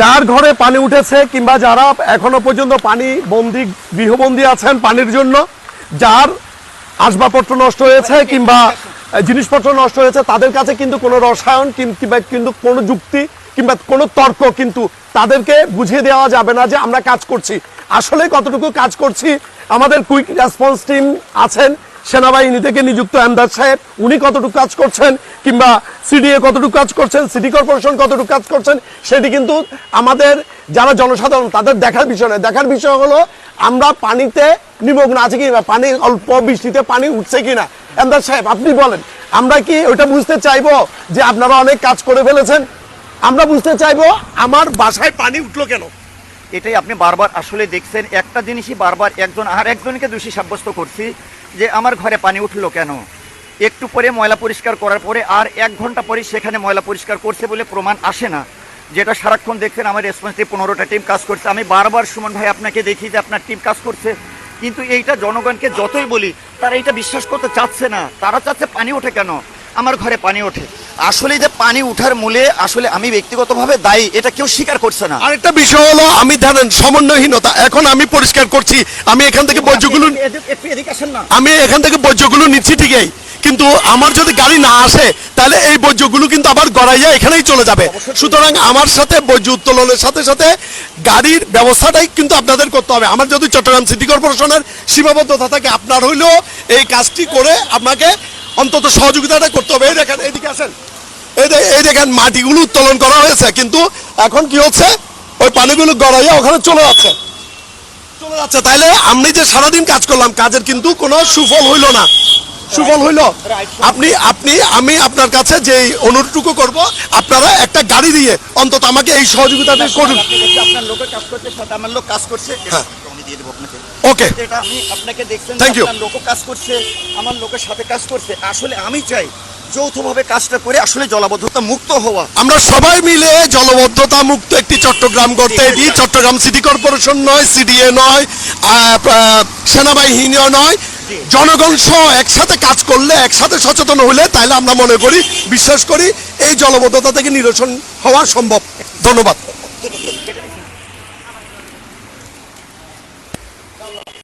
যার ঘরে পানি উঠেছে কিংবা যারা এখনও পর্যন্ত পানি বন্দি, গৃহবন্দী আছেন পানির জন্য, যার আসবাবপত্র নষ্ট হয়েছে কিংবা জিনিসপত্র নষ্ট হয়েছে, তাদের কাছে কিন্তু কোনো রসায়ন কিংবা কিন্তু কোনো যুক্তি কিংবা কোনো তর্ক কিন্তু তাদেরকে বুঝিয়ে দেওয়া যাবে না যে আমরা কাজ করছি। আসলে কতটুকু কাজ করছি? আমাদের কুইক রেসপন্স টিম আছেন সেনাবাহিনী থেকে নিযুক্ত আমদার সাহেব, উনি কতটুকু কাজ করছেন কিংবা সিডিএ কতটুকু কাজ করছেন, সিটি কর্পোরেশন কতটুকু কাজ করছেন, সেটি কিন্তু আমাদের যারা জনসাধারণ, তাদের দেখার বিষয় নয়। দেখার বিষয় হলো, আমরা পানিতে নিমগ্ন আছে কিনা, পানি অল্প বৃষ্টিতে পানি উঠছে কিনা। আমদার সাহেব, আপনি বলেন, আমরা কি ওইটা বুঝতে চাইব যে আপনারা অনেক কাজ করে ফেলেছেন? আমরা বুঝতে চাইব, আমার বাসায় পানি উঠল কেন? এটাই আপনি বারবার আসলে দেখছেন। একটা জিনিসই বারবার একজন, আর একজনকে দোষী সাব্যস্ত করছি যে আমার ঘরে পানি উঠল কেন? একটু পরে ময়লা পরিষ্কার করার পরে আর এক ঘণ্টা পরে সেখানে ময়লা পরিষ্কার করছে বলে প্রমাণ আসে না। যেটা সারাক্ষণ দেখছেন, আমার রেসপন্স টিম পনেরোটা টিম কাজ করছে। আমি বারবার সুমন ভাই আপনাকে দেখি যে আপনার টিম কাজ করছে। কিন্তু এইটা জনগণকে যতই বলি, তারা এটা বিশ্বাস করতে চাচ্ছে না। তারা চাচ্ছে পানি ওঠে কেন? আমার ঘরে পানি ওঠে। আসলে যে পানি উঠার মূলে আসলে আমি ব্যক্তিগতভাবে দায়ী এটা কেউ স্বীকার করছে না। আরেকটা বিষয় হলো আমি জানেন সমন্বয়হীনতা। এখন আমি পরিষ্কার করছি আমি এখান থেকে বর্জ্যগুলো আমি এখান থেকে বর্জ্যগুলো নিচ্ছি ঠিকই কিন্তু আমার যদি গাড়ি না আসে তাহলে এই বর্জ্যগুলো কিন্তু আবার গড়াইয়া এখানেই চলে যাবে। সুতরাং আমার সাথে বর্জ্য উত্তোলনের সাথে সাথে গাড়ির ব্যবস্থাটাই কিন্তু আপনাদের করতে হবে। আমার যদি চট্টগ্রাম সিটি কর্পোরেশনের সীমাবদ্ধতা থাকে আপনার হইলেও এই কাজটি করে আপনাকে অন্তত সহযোগিতাটা করতে হবে। এই দেখেন এইদিকে আসেন। এই এই দেখেন মাটিগুলো উত্তোলন করা হয়েছে কিন্তু এখন কি হচ্ছে? ওই পানিগুলো গড়াইয়া ওখানে চলে যাচ্ছে। চলে যাচ্ছে। তাইলে আমি যে সারাদিন কাজ করলাম কাজের কিন্তু কোনো সুফল হইল না। সুফল হইল। আপনি আপনি আমি আপনার কাছে যে অনুরোধটুকু করব আপনারা একটা গাড়ি দিয়ে অন্তত আমাকে এই সহযোগিতাটা করুন। আপনার লোকের কাজ করছে আমার লোক কাজ করছে। হ্যাঁ। দিয়ে দেবো আপনাকে। ওকে এটা আমি আপনাকে দেখছেন যে Thank you. আপনার লোকও কাজ করছে আমার লোকের সাথে কাজ করছে। আসলে আমি চাই যৌথভাবে কাজটা করে আসলে জলাবদ্ধতা মুক্ত হওয়া। আমরা সবাই মিলে জলবদ্ধতা মুক্ত একটি চট্টগ্রাম সিটি কর্পোরেশন নয় সিডিএ নয় সেনাবাহিনীও নয়। জনগণ সহ একসাথে কাজ করলে একসাথে সচেতন হলে তাহলে আমরা মনে করি বিশ্বাস করি এই জলবদ্ধতা থেকে নিরসন হওয়া সম্ভব। ধন্যবাদ।